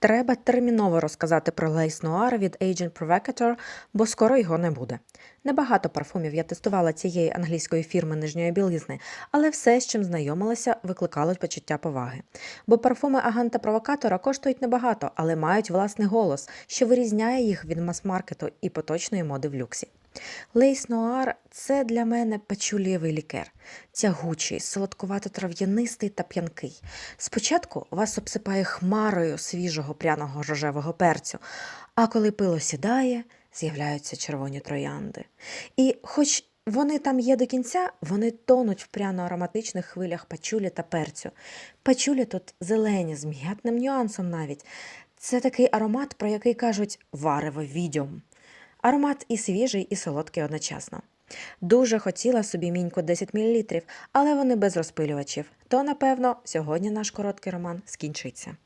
Треба терміново розказати про Lace Noir від Agent Provocateur, бо скоро його не буде. Небагато парфумів я тестувала цієї англійської фірми нижньої білизни, але все, з чим знайомилася, викликало почуття поваги. Бо парфуми агента-провокатора коштують небагато, але мають власний голос, що вирізняє їх від мас-маркету і поточної моди в люксі. Лейс Нуар це для мене пачулієвий лікер, тягучий, солодкувато-трав'янистий та п'янкий. Спочатку вас обсипає хмарою свіжого пряного рожевого перцю, а коли пило сідає, з'являються червоні троянди. І хоч вони там є до кінця, вони тонуть в пряно-ароматичних хвилях пачулі та перцю. Пачулі тут зелені, з м'ятним нюансом навіть. Це такий аромат, про який кажуть варево відьом. Аромат і свіжий, і солодкий одночасно. Дуже хотіла собі міньку 10 мл, але вони без розпилювачів. То, напевно, сьогодні наш короткий роман скінчиться.